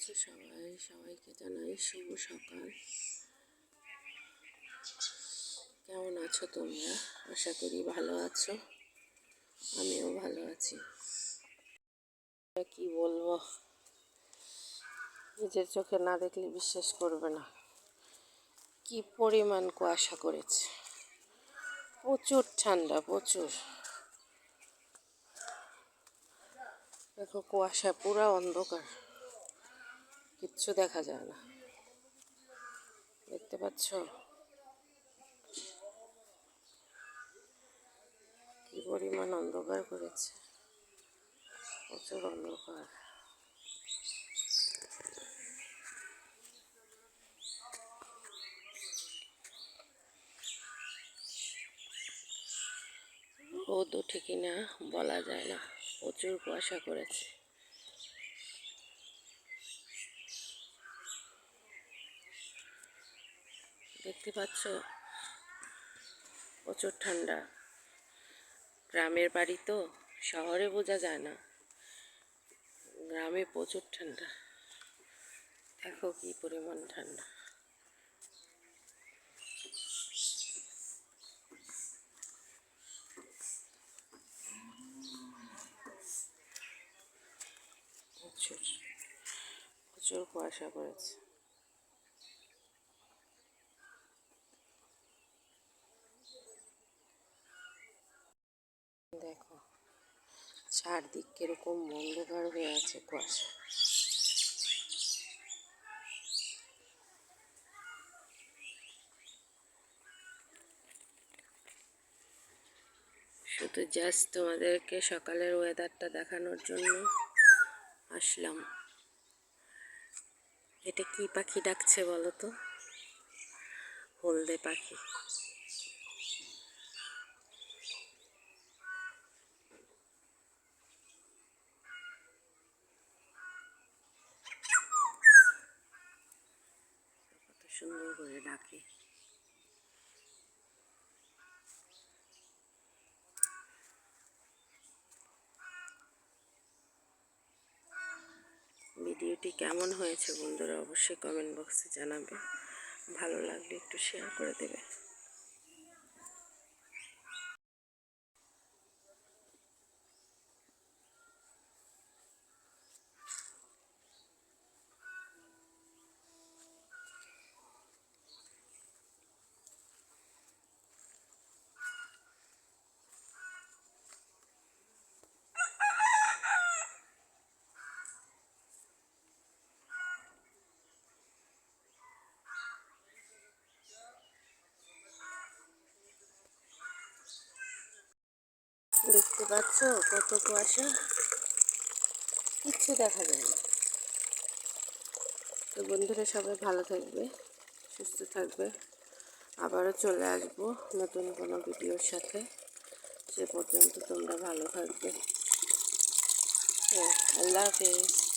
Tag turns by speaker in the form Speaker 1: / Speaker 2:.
Speaker 1: আছো সবাই। সবাইকে জানাই শুভ সকাল। কেমন আছো তোমরা? আশা করি ভালো আছো। আমিও ভালো আছি। কি বলব? নিজের চোখে না দেখলে বিশ্বাস করবে না। কি পরিমাণ কুয়াশা করেছে। প্রচুর ঠান্ডা, প্রচুর। দেখো কুয়াশা পুরা অন্ধকার। কিচ্ছু দেখা যায় না। দেখতে পাচ্ছ? কি পরিমাণ অন্ধকার করেছে। প্রচুর অন্ধকার। রোদ ওঠে কিনা বলা যায় না। প্রচুর কুয়াশা করেছে। দেখতে পাচ্ছ? প্রচুর ঠান্ডা। গ্রামের বাড়ি তো, শহরে বোঝা যায় না। গ্রামে প্রচুর ঠান্ডা। দেখো কি পরিমাণ ঠান্ডা। প্রচুর প্রচুর কুয়াশা পড়েছে দেখো চারদিক কীরকম অন্ধকার হয়ে আছে কুয়াশা। শুধু জাস্ট তোমাদেরকে সকালের ওয়েদারটা দেখানোর জন্য আসলাম। এটা কি পাখি ডাকছে বলো তো? হলদে পাখি। সুন্দর করে ডাকে। ভিডিওটি কেমন হয়েছে বন্ধুরা অবশ্যই কমেন্ট বক্সে জানাবে। ভালো লাগলে একটু শেয়ার করে দেবে। দেখতে পাচ্ছ? কত কুয়াশা? কিচ্ছু দেখা যায় না। তো বন্ধুরা, সবাই ভালো থাকবে, সুস্থ থাকবে। আবারও চলে আসব নতুন কোনো ভিডিওর সাথে। সে পর্যন্ত তোমরা ভালো থাকবে। হ্যাঁ আল্লাহ হাফেজ।